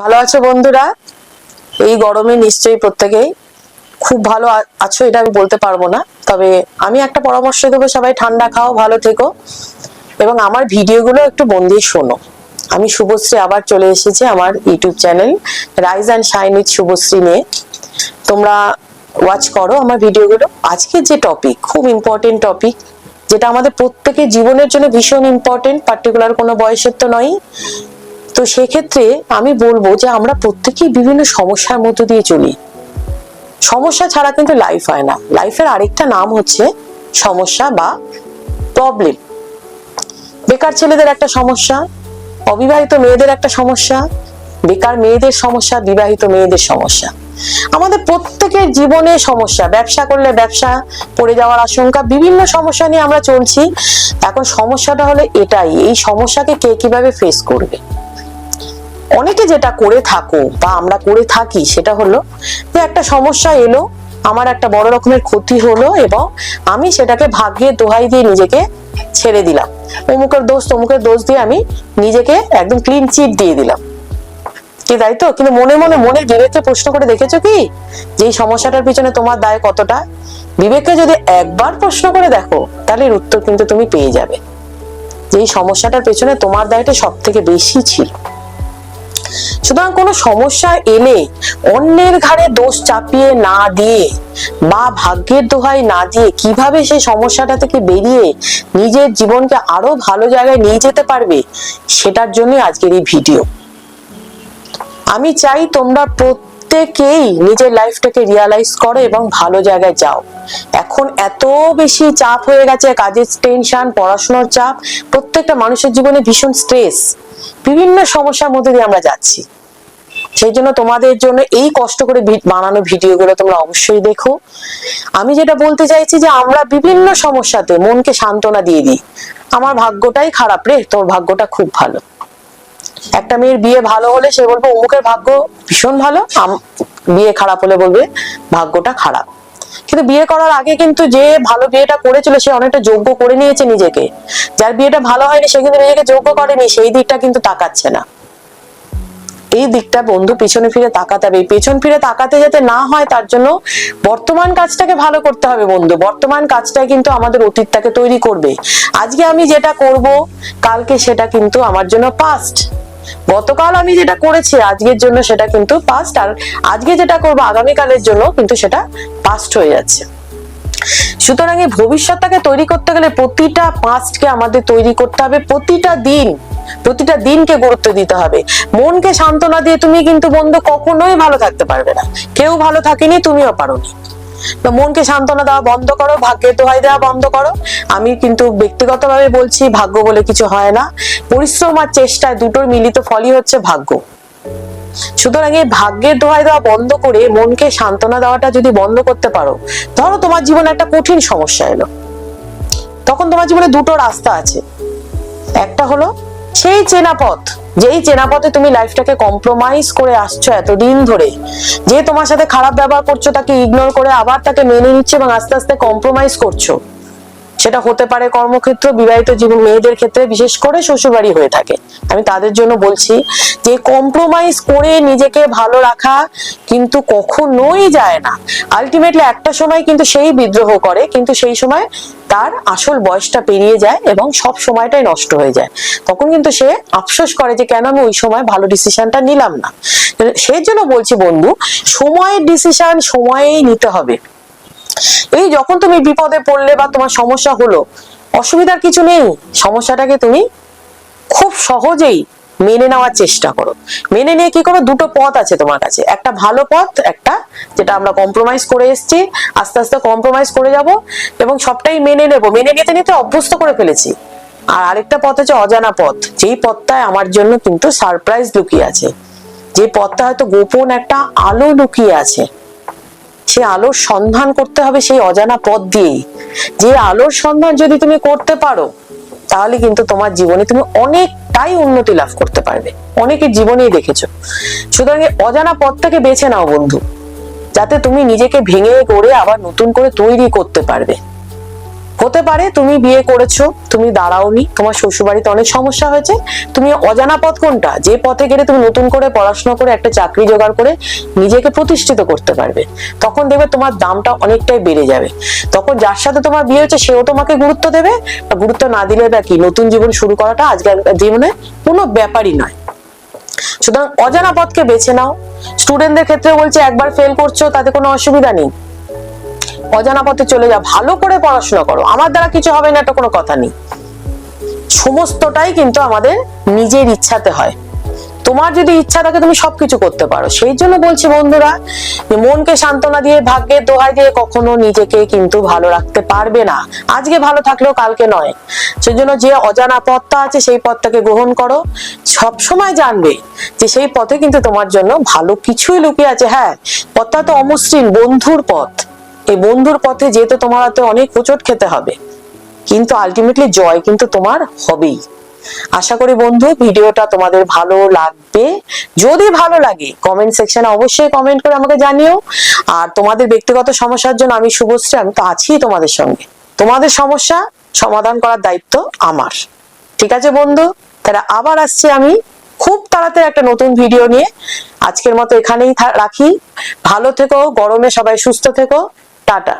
ভালো আছো বন্ধুরা? এই গরমে নিশ্চয়ই প্রত্যেকেই খুব ভালো আছো, এটা আমি বলতে পারব না। তবে আমি একটা পরামর্শ দেবো, সবাই ঠান্ডা খাও, ভালো থেকো। এবং আমার ভিডিওগুলো একটু মন দিয়ে শোনো। আমি শুভশ্রী আবার চলে এসেছি আমার YouTube channel rise and shine with Subhashree নিয়ে। তোমরা ওয়াচ করো আমার ভিডিওগুলো। আজকে যে টপিক খুব ইম্পর্টেন্ট টপিক যেটা আমাদের প্রত্যেকের জীবনের জন্য ভীষণ ইম্পর্টেন্ট পার্টিকুলার কোনো বয়সের তো নয়। তো সেক্ষেত্রে আমি বলব যে আমরা প্রত্যেকেই বিভিন্ন সমস্যার মধ্য দিয়ে চলি। সমস্যা ছাড়া কিন্তু লাইফ হয় না। লাইফের আরেকটা নাম হচ্ছে সমস্যা বা প্রবলেম বেকার ছেলেদের একটা সমস্যা, অবিবাহিত মেয়েদের একটা সমস্যা, বেকার মেয়েদের সমস্যা, বিবাহিত মেয়েদের সমস্যা। আমাদের প্রত্যেকের জীবনে সমস্যা, ব্যবসা করলে ব্যবসা, পড়ে যাওয়ার আশঙ্কা, বিভিন্ন সমস্যা নিয়ে আমরা চলছি। এখন সমস্যাটা হলো এটাই, এই সমস্যাকে কে কীভাবে ফেস করবে? অনেকে যেটা করে থাকো বা আমরা করে থাকি সেটা হলো যে একটা সমস্যা এলো, আমার একটা বড় রকমের ক্ষতি হলো এবং আমি সেটাকে ভাগ্যের দোহাই দিয়ে নিজেকে ছেড়ে দিলাম। অমুকের দোষ, তমুকের দোষ দিয়ে আমি নিজেকে একদম ক্লিন চিট দিয়ে দিলাম। কি তাই তো? কিন্তু মনে মনে মনের বিবেককে প্রশ্ন করে দেখেছ কি? যে সমস্যাটার পিছনে তোমার দায় কতটা? বিবেককে যদি একবার প্রশ্ন করে দেখো, তাহলে উত্তর কিন্তু তুমি পেয়ে যাবে। যে সমস্যাটার পেছনে তোমার দায়টা সব থেকে বেশি ছিল। সুতরাং কোনো সমস্যা এলে অন্যের ঘাড়ে দোষ চাপিয়ে না দিয়ে বা ভাগ্যের দোহাই না দিয়ে কীভাবে সেই সমস্যাটা থেকে বেরিয়ে নিজের জীবনকে আরও ভালো জায়গায় নিয়ে যেতে পারবে সেটার জন্য আজকের এই ভিডিও। আমি চাই তোমরা প্রত্যেকেই নিজের লাইফটাকে রিয়ালাইজ করো এবং ভালো জায়গায় যাও। এখন এত বেশি চাপ হয়ে গেছে, কাজের টেনশন পড়াশোনার চাপ, প্রত্যেকটা মানুষের জীবনে ভীষণ স্ট্রেস বিভিন্ন সমস্যার মধ্যে দিয়ে আমরা যাচ্ছি। সেই জন্য তোমাদের জন্য এই কষ্ট করে বানানো ভিডিওগুলো তোমরা অবশ্যই দেখো। আমি যেটা বলতে চাইছি যে আমরা বিভিন্ন সমস্যাতে মনকে সান্ত্বনা দিয়ে দিই। আমার ভাগ্যটাই খারাপ রে, তোর ভাগ্যটা খুব ভালো। একটা মেয়ের বিয়ে ভালো হলে সে বলবে, অমুকের ভাগ্য ভীষণ ভালো বিয়ে খারাপ হলে বলবে, ভাগ্যটা খারাপ। কিন্তু বিয়ে করার আগে কিন্তু যে ভালো বিয়েটা করেছিল, সে অনেকটা যোগ্য করে নিয়েছে নিজেকে। যার বিয়েটা ভালো হয়নি, সে কিন্তু নিজেকে যোগ্য করেনি, সেই দিকটা কিন্তু তাকাচ্ছে না। এই দিকটা বন্ধু পিছনে ফিরে তাকাতে হবে। পেছন ফিরে তাকাতে যাতে না হয়, তার জন্য বর্তমান কাজটাকে ভালো করতে হবে বন্ধু। বর্তমান কাজটাই কিন্তু আমাদের অতীতটাকে তৈরি করবে। আজকে আমি যেটা করব, কালকে সেটা কিন্তু আমার জন্য পাস্ট গতকাল আমি যেটা করেছি, আজকের জন্য সেটা কিন্তু পাস্ট আর আজকে যেটা করব, আগামীকালের জন্য কিন্তু সেটা পাস্ট হয়ে যাচ্ছে। সুতরাং এই ভবিষ্যৎটাকে তৈরি করতে গেলে প্রতিটা পাঁচকে আমাদের তৈরি করতে হবে, প্রতিটা দিন, প্রতিটা দিনকে গুরুত্ব দিতে হবে। মনকে সান্ত্বনা দিয়ে তুমি কিন্তু বন্ধু কখনোই ভালো থাকতে পারবে না। কেউ ভালো থাকেনি, তুমিও পারোনি। তো মনকে সান্ত্বনা দেওয়া বন্ধ করো ভাগ্যের দোহাই দেওয়া বন্ধ করো। আমি কিন্তু ব্যক্তিগতভাবে বলছি, ভাগ্য বলে কিছু হয় না। পরিশ্রম আর চেষ্টায় দুটোর মিলিত ফলই হচ্ছে ভাগ্য। সুতরাং এই ভাগ্যের দোহাই দেওয়া বন্ধ করে মনকে সান্ত্বনা দেওয়াটা যদি বন্ধ করতে পারো, ধরো তোমার জীবনে একটা কঠিন সমস্যা এলো। তখন তোমার জীবনে দুটো রাস্তা আছে। একটা হলো সেই চেনা পথ যেই চেনা পথে তুমি লাইফটাকে কম্প্রোমাইজ করে আসছো এতদিন ধরে, যে তোমার সাথে খারাপ ব্যবহার করছ, তাকে ইগনোর করে আবার তাকে মেনে নিচ্ছে এবং আস্তে আস্তে কম্প্রোমাইজ করছ। সেটা হতে পারে কর্মক্ষেত্র, বিবাহিত জীবন, মেয়েদের ক্ষেত্রে বিশেষ করে শ্বশুরবাড়ি হয়ে থাকে। আমি তাদের জন্য বলছি যে কম্প্রোমাইজ করে নিজেকে ভালো রাখা কিন্তু কখনোই যায় না। আলটিমেটলি একটা সময় কিন্তু সেই বিদ্রোহ করে, কিন্তু সেই সময় তার আসল বয়সটা পেরিয়ে যায় এবং সব সময়টাই নষ্ট হয়ে যায়। তখন কিন্তু সে আফসোস করে যে কেন আমি ওই সময় ভালো ডিসিশনটা নিলাম না। সেই জন্য বলছি বন্ধু, সময়ের ডিসিশন সময়েই নিতে হবে। এই যখন তুমি বিপদে পড়লে বা তোমার সমস্যা হলো, অসুবিধার কিছু নেই। সমস্যাটাকে তুমি খুব সহজেই মেনে নেওয়ার চেষ্টা করো। মেনে নিয়ে কি করো? দুটো পথ আছে তোমার কাছে। একটা ভালো পথ, একটা যেটা আমরা কম্প্রোমাইজ করে এসেছি। আস্তে আস্তে কম্প্রোমাইজ করে যাব এবং সবটাই মেনে নেব। মেনে নিতে নিতে অভ্যস্ত করে ফেলেছি। আর আরেকটা পথ হচ্ছে অজানা পথ। যেই পথটায় আমার জন্য কিন্তু সারপ্রাইজ লুকিয়ে আছে। যে পথটা হয়তো গোপন একটা আলো লুকিয়ে আছে। সেই আলোর সন্ধান করতে হবে সেই অজানা পথ দিয়েই। যে আলোর সন্ধান যদি তুমি করতে পারো, তাহলে কিন্তু তোমার জীবনে তুমি অনেকটাই উন্নতি লাভ করতে পারবে। অনেকের জীবনেই দেখেছ। সুতরাং অজানা পথটাকে বেছে নাও বন্ধু, যাতে তুমি নিজেকে ভেঙে গড়ে আবার নতুন করে তৈরি করতে পারবে। হতে পারে, তুমি বিয়ে করেছ, তুমি দাঁড়াওনি, তোমার শ্বশুরবাড়িতে অনেক সমস্যা হয়েছে, তুমি অজানা পথ কোনটা? যে পথে গেলে তুমি নতুন করে পড়াশোনা করে একটা চাকরি জোগাড় করে নিজেকে প্রতিষ্ঠিত করতে পারবে, তখন দেখবে তোমার দামটা অনেকটাই বেড়ে যাবে। তখন যার সাথে তোমার বিয়ে হচ্ছে সেও তোমাকে গুরুত্ব দেবে বা গুরুত্ব না দিলে বা কি, নতুন জীবন শুরু করাটা আজকাল জীবনে কোনো ব্যাপারই নয়। সুতরাং অজানা পথকে বেছে নাও। স্টুডেন্টদের ক্ষেত্রে বলছে, একবার ফেল করছ, তাতে কোনো অসুবিধা নেই। অজানা পথে চলে যাও, ভালো করে পড়াশোনা করো। আমার দ্বারা কিছু হবে না, এটা কোনো কথা নেই। সমস্তটাই কিন্তু আমাদের নিজের ইচ্ছাতে হয়। তোমার যদি ইচ্ছা থাকে, তুমি সবকিছু করতে পারো। সেই জন্য বলছি বন্ধুরা, যে মনকে সান্ত্বনা দিয়ে ভাগ্যের দোহাই দিয়ে কখনো নিজেকে কিন্তু ভালো রাখতে পারবে না। আজকে ভালো থাকলেও কালকে নয়। সেই জন্য যে অজানা পথটা আছে, সেই পথটাকে গ্রহণ করো। সব সময় জানবে যে সেই পথে কিন্তু তোমার জন্য ভালো কিছুই লুকিয়ে আছে। হ্যাঁ পথটা তো অমসৃণ, বন্ধুর পথ। এই বন্ধুর পথে যেতে তোমার হাতে অনেক হোঁচট খেতে হবে, কিন্তু আলটিমেটলি জয় কিন্তু তোমার হবেই। আশা করি বন্ধু, ভিডিওটা তোমাদের ভালো লাগবে। যদি ভালো লাগে কমেন্ট সেকশনে অবশ্যই কমেন্ট করে আমাকে জানিও। আর তোমাদের ব্যক্তিগত সমস্যার জন্য আমি শুভশ্রী, আমি তো আছি তোমাদের সঙ্গে। তোমাদের সমস্যা সমাধান করার দায়িত্ব আমার। ঠিক আছে বন্ধু? তাহলে আবার আসছি আমি খুব তাড়াতাড়ি একটা নতুন ভিডিও নিয়ে। আজকের মতো এখানেই রাখি। ভালো থেকো, গরমে সবাই সুস্থ থেকো। টাটা